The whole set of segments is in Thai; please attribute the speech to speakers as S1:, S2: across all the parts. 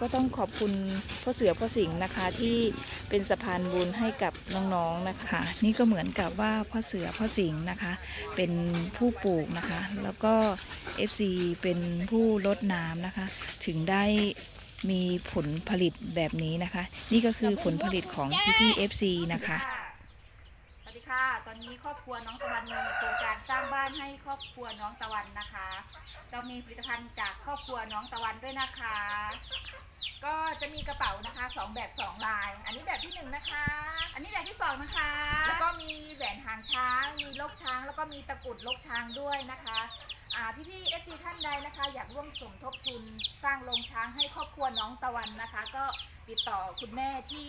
S1: ก็ต้องขอบคุณพ่อเสือพ่อสิงห์นะคะ ที่เป็นสะพานบุญให้กับน้องๆนะคะ นี่ก็เหมือนกับว่าพ่อเสือพ่อสิงห์นะคะ เป็นผู้ปลูกนะคะ แล้วก็ FC เป็นผู้ลดน้ำนะคะ ถึงได้มีผลผลิตแบบนี้นะคะ นี่ก็คือผลผลิตของพี่ๆ FC นะคะ
S2: ค่ะ ตอนนี้ครอบครัวน้องตะวันมีโครงการสร้างบ้านให้ครอบครัวน้องตะวันนะคะ เรามีผลิตภัณฑ์จากครอบครัวน้องตะวันด้วยนะคะ ก็จะมีกระเป๋านะคะสองแบบสองลาย อันนี้แบบที่หนึ่งนะคะ อันนี้แบบที่สองนะคะ แล้วก็มีแหวนหางช้าง มีลกช้าง แล้วก็มีตะกรุดลกช้างด้วยนะคะอ่พี่ๆเอฟซีท่านใดนะคะ อยากร่วมสมทบทุนสร้างโรงช้างให้ครอบครัวน้องตะวันนะคะ ก็ติดต่อคุณแม่ที่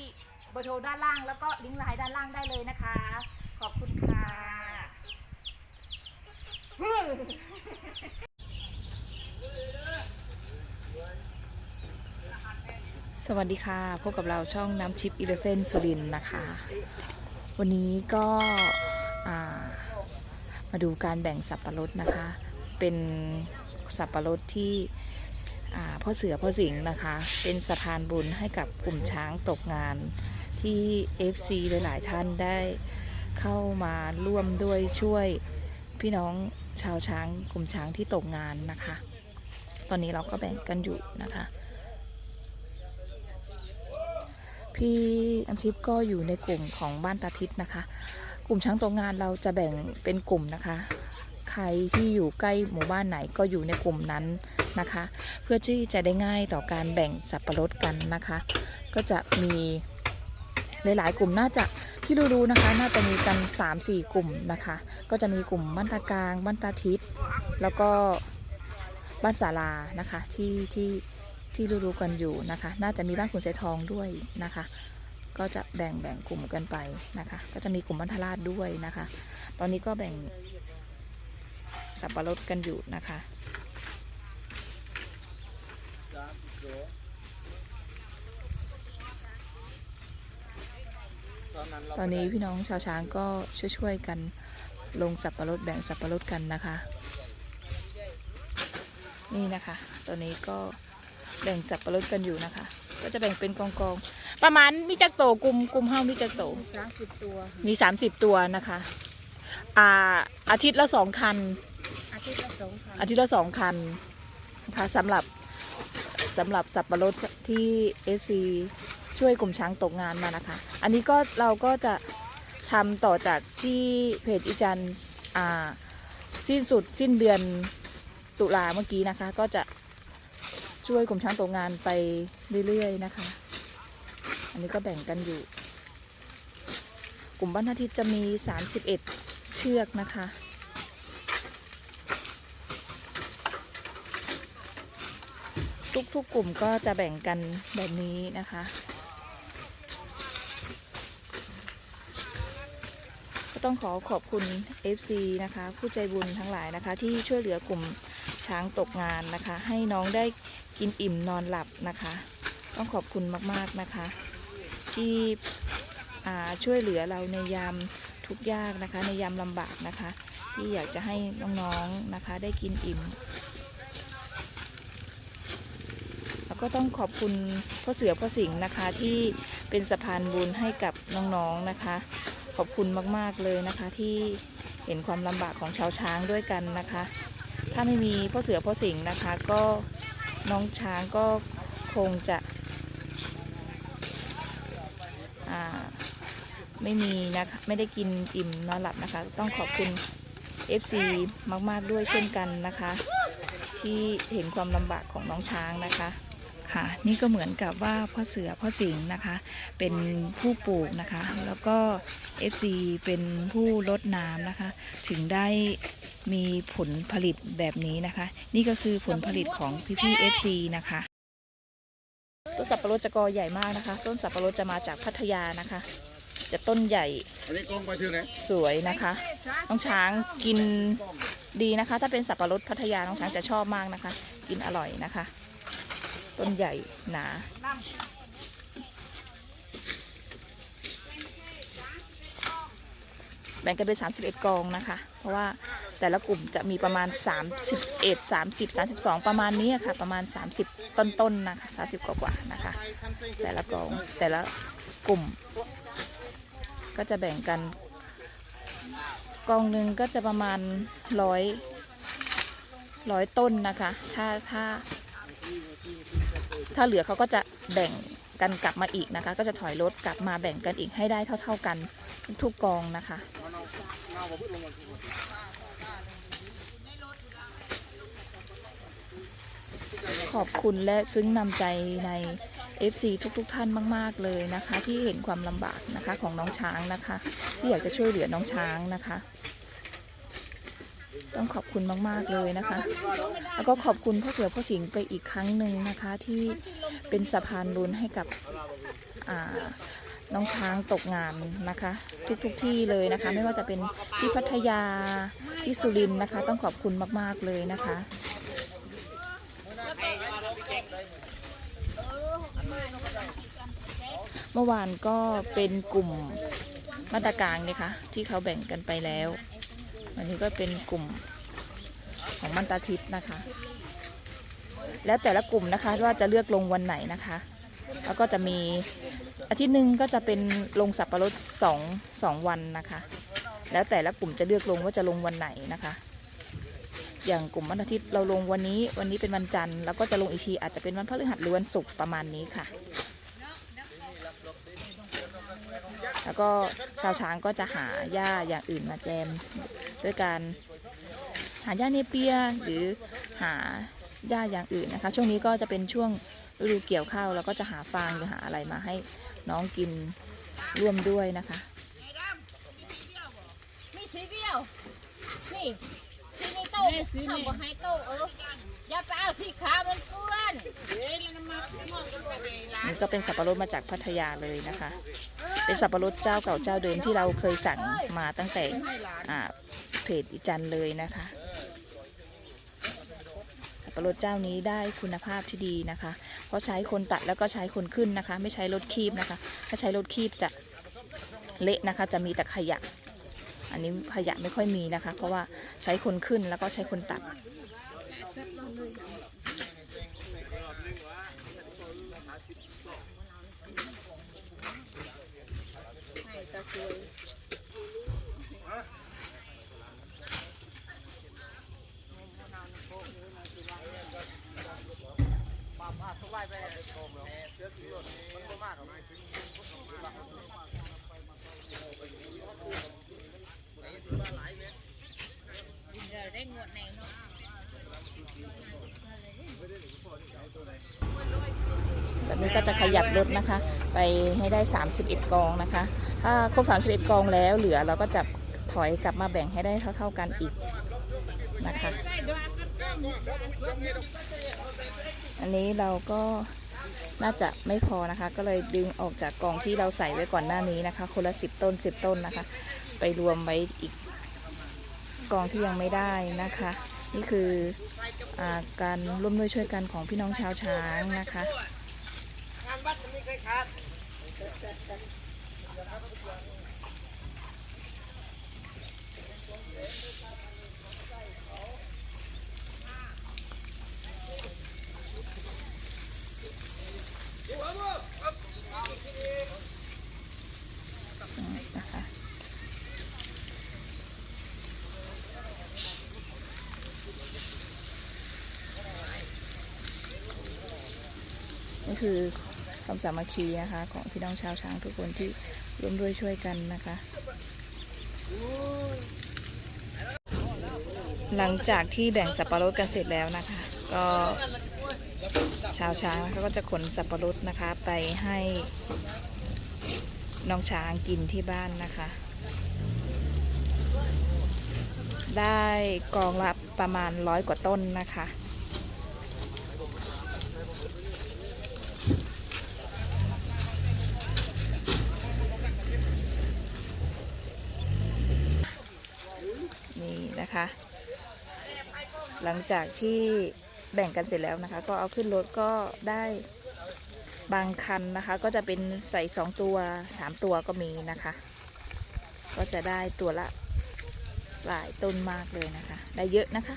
S2: เบอร์โทรด้านล่างแล้วก็ลิงก์ไลน์ด้านล่างได้เลยนะคะ ขอบคุณค่ะ
S1: สวัสดีค่ะ พบกับเราช่องน้ำชิปอีเลฟเฟนสุรินนะคะ วันนี้ก็มาดูการแบ่งสับปะรดนะคะ เป็นสับปะรดที่พ่อเสือพ่อสิงห์นะคะ เป็นสะพานบุญให้กับกลุ่มช้างตกงานที่ FC หลาย ๆ ท่านได้ เข้ามาร่วมด้วยช่วยพี่น้องชาวช้างกลุ่มช้างที่ตกงานนะคะ ตอนนี้เราก็แบ่งกันอยู่นะคะ พี่น้ำทิพย์ก็อยู่ในกลุ่มของบ้านตาทิศนะคะ กลุ่มช้างตกงานเราจะแบ่งเป็นกลุ่มนะคะ ใครที่อยู่ใกล้หมู่บ้านไหนก็อยู่ในกลุ่มนั้นนะคะ เพื่อที่จะได้ง่ายต่อการแบ่งสับปะรดกันนะคะ ก็จะมี หลายๆ กลุ่มน่าจะที่รู้ๆนะคะ น่าจะมีกัน 3-4 กลุ่มนะคะ ก็จะมีกลุ่มบ้านตากลาง บ้านตาทิศแล้วก็บ้านศาลานะคะที่ที่ที่รู้ๆกันอยู่นะคะ น่าจะมีบ้านขุนไสทองด้วยนะคะ ก็จะแบ่งแบ่งกลุ่มกันไปนะคะ ก็จะมีกลุ่มบ้านทราชด้วยนะคะ ตอนนี้ก็แบ่งสับปะรดกันอยู่นะคะ ตอนนี้พี่น้องชาวช้างก็ช่วยๆกันลงสับปะรดแบ่งสับปะรดกันนะคะ นี่นะคะ ตอนนี้ก็แบ่งสับปะรดกันอยู่นะคะ ก็จะแบ่งเป็นกองกองๆประมาณมีจักโตกลุ่มกลุ่มเฮามีจักโต
S2: สามสิบตัว
S1: มี30ตัวนะคะอ่าอาทิตย์ละสองคัน
S2: อาทิตย์ละสองครั้ง
S1: อาทิตย์ละสองคันนะคะสำหรับสำหรับสับปะรดที่ FC ช่วยกลุ่มช้างตกงานมานะคะ อันนี้ก็เราก็จะทำต่อจากที่เพจอีจันสิ้นสุดสิ้นเดือนตุลาเมื่อกี้นะคะ ก็จะช่วยกลุ่มช้างตกงานไปเรื่อยๆนะคะ อันนี้ก็แบ่งกันอยู่ กลุ่มบ้านอาทิตย์จะมี 31 เชือกนะคะทุกๆกลุ่มก็จะแบ่งกันแบบนี้นะคะ ต้องขอขอบคุณ FC นะคะ ผู้ใจบุญทั้งหลายนะคะ ที่ช่วยเหลือกลุ่มช้างตกงานนะคะ ให้น้องได้กินอิ่มนอนหลับนะคะ ต้องขอบคุณมากๆนะคะ ที่ช่วยเหลือเราในยามทุกยากนะคะ ในยามลำบากนะคะ ที่อยากจะให้น้องๆนะคะ ได้กินอิ่มแล้วก็ต้องขอบคุณพ่อเสือพ่อสิงห์นะคะที่เป็นสะพานบุญให้กับน้องๆนะคะ อบคุณมาก ๆ เลยนะคะ ที่เห็นความลำบากของชาวช้างด้วยกันนะคะ ถ้าไม่มีพ่อเสือพ่อสิงห์นะคะ ก็น้องช้างก็คงจะไม่มีนะคะไม่ได้กินอิ่มนอนหลับนะคะ ต้องขอบคุณ FC มาก ๆ ด้วยเช่นกันนะคะ ที่เห็นความลำบากของน้องช้างนะคะ ค่ะ นี่ก็เหมือนกับว่าพ่อเสือพ่อสิงห์นะคะ เป็นผู้ปลูกนะคะ แล้วก็ FC เป็นผู้ลดน้ำนะคะ ถึงได้มีผลผลิตแบบนี้นะคะ นี่ก็คือผลผลิตของพี่ๆ FC นะคะ ต้นสับปะรดจะกอใหญ่มากนะคะ ต้นสับปะรดจะมาจากพัทยานะคะ จะต้นใหญ่
S3: อันนี้กล้องไปถึงไหน
S1: สวยนะคะน้องช้างกินดีนะคะ ถ้าเป็นสับปะรดพัทยาน้องช้างจะชอบมากนะคะ กินอร่อยนะคะ ต้นใหญ่หนาแบ่งกันเป็น 31 กองนะคะ เพราะว่าแต่ละกลุ่มจะมีประมาณ 31 30 32 ประมาณนี้ค่ะ ประมาณ 30 ต้นๆนะคะ30 กว่าๆนะคะ แต่ละกองแต่ละกลุ่ม ก็จะแบ่งกัน กองหนึ่งก็จะประมาณร้อยร้อยต้นนะคะ ถ้าถ้า ถ้าเหลือเขาก็จะแบ่งกันกลับมาอีกนะคะ ก็จะถอยรถกลับมาแบ่งกันอีกให้ได้เท่า ๆกันทุกกองนะคะขอบคุณและซึ้งนำใจใน FC ทุกๆทท่านมาก ๆ เลยนะคะ ที่เห็นความลำบากนะคะของน้องช้างนะคะ ที่อยากจะช่วยเหลือน้องช้างนะคะ ต้องขอบคุณมาก ๆ เลยนะคะ แล้วก็ขอบคุณพ่อเสือพ่อสิงห์ไปอีกครั้งหนึ่งนะคะที่เป็นสะพานบุญให้กับน้องช้างตกงานนะคะ ทุกๆทที่เลยนะคะ ไม่ว่าจะเป็นที่พัทยาที่สุรินทร์นะคะ ต้องขอบคุณมาก ๆ เลยนะคะเมื่อวานก็เป็นกลุ่มมาตรการนะคะที่เขาแบ่งกันไปแล้ว วันนี้ก็เป็นกลุ่มของมันตาทิพย์นะคะ แล้วแต่ละกลุ่มนะคะว่าจะเลือกลงวันไหนนะคะ แล้วก็จะมีอาทิตย์หนึ่งก็จะเป็นลงสับปะรดสองสองวันนะคะ แล้วแต่ละกลุ่มจะเลือกลงว่าจะลงวันไหนนะคะ อย่างกลุ่มวันอาทิตย์เราลงวันนี้ วันนี้เป็นวันจันทร์แล้วก็จะลงอีกทีอาจจะเป็นวันพฤหัสหรือวันศุกร์ประมาณนี้ค่ะ แล้วก็ชาวช้างก็จะหาหญ้าอย่างอื่นมาแจม ด้วยการหาหญ้าเนเปียหรือหาหญ้าอย่างอื่นนะคะ ช่วงนี้ก็จะเป็นช่วงฤดูเกี่ยวข้าวแล้วก็จะหาฟางหรือหาอะไรมาให้น้องกินร่วมด้วยนะคะ
S3: มีสีเดียวนี่สีนี้โตทำบ่ให้โตเอออย่าไปเอาสีขาวมันเปื้อน
S1: นี่ก็เป็นสับปะรดมาจากพัทยาเลยนะคะ เป็นสับปะรดเจ้าเก่าเจ้าเดิมที่เราเคยสั่งมาตั้งแต่อ่า เพจอีจันเลยนะคะ สับปะรดเจ้านี้ได้คุณภาพที่ดีนะคะ เพราะใช้คนตัดแล้วก็ใช้คนขึ้นนะคะ ไม่ใช้รถคีบนะคะ ถ้าใช้รถคีบจะเละนะคะ จะมีแต่ขยะ อันนี้ขยะไม่ค่อยมีนะคะ เพราะว่าใช้คนขึ้นแล้วก็ใช้คนตัด
S3: ได้งวดไหนเนาะ
S1: แบบนี้ก็จะขยับรถนะคะ ไปให้ได้ 31 กองนะคะ ถ้าครบ 31 กองแล้วเหลือเราก็จะถอยกลับมาแบ่งให้ได้เท่า ๆกันอีกนะคะ อันนี้เราก็ น่าจะไม่พอนะคะ ก็เลยดึงออกจากกองที่เราใส่ไว้ก่อนหน้านี้นะคะ คนละสิบต้นสิบต้นนะคะ ไปรวมไว้อีกกองที่ยังไม่ได้นะคะ นี่คืออการร่วมด้วยช่วยกันของพี่น้องชาวช้างนะคะนะคะ นี่ คือความสามัคคีนะคะของพี่น้องชาวช้างทุกคนที่ร่วมด้วยช่วยกันนะคะ หลังจากที่แบ่งสับปะรดกันเสร็จแล้วนะคะ ก็ชาวช้างเขาก็จะขนสับปะรดนะคะ ไปให้น้องช้างกินที่บ้านนะคะ ได้กองละประมาณร้อยกว่าต้นนะคะ นะคะ หลังจากที่แบ่งกันเสร็จแล้วนะคะ ก็เอาขึ้นรถก็ได้บางคันนะคะ ก็จะเป็นใส่สองตัวสามตัวก็มีนะคะ ก็จะได้ตัวละหลายต้นมากเลยนะคะ ได้เยอะนะคะ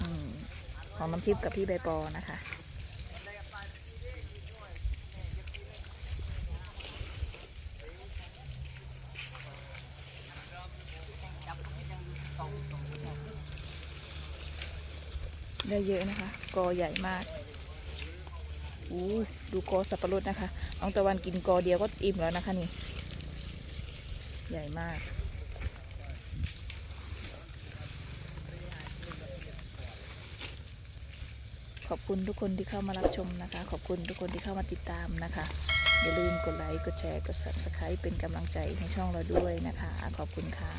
S1: อืมของน้ำทิพย์กับพี่ใบปอนะคะ ได้เยอะนะคะ กอใหญ่มากอู้ดูกอสับปะรดนะคะน้องตะวันกินกอเดียวก็อิ่มแล้วนะคะนี่ ใหญ่มาก ขอบคุณทุกคนที่เข้ามารับชมนะคะ ขอบคุณทุกคนที่เข้ามาติดตามนะคะ อย่าลืมกดไลค์ กดแชร์ กด subscribe เป็นกำลังใจให้ช่องเราด้วยนะคะ ขอบคุณค่ะ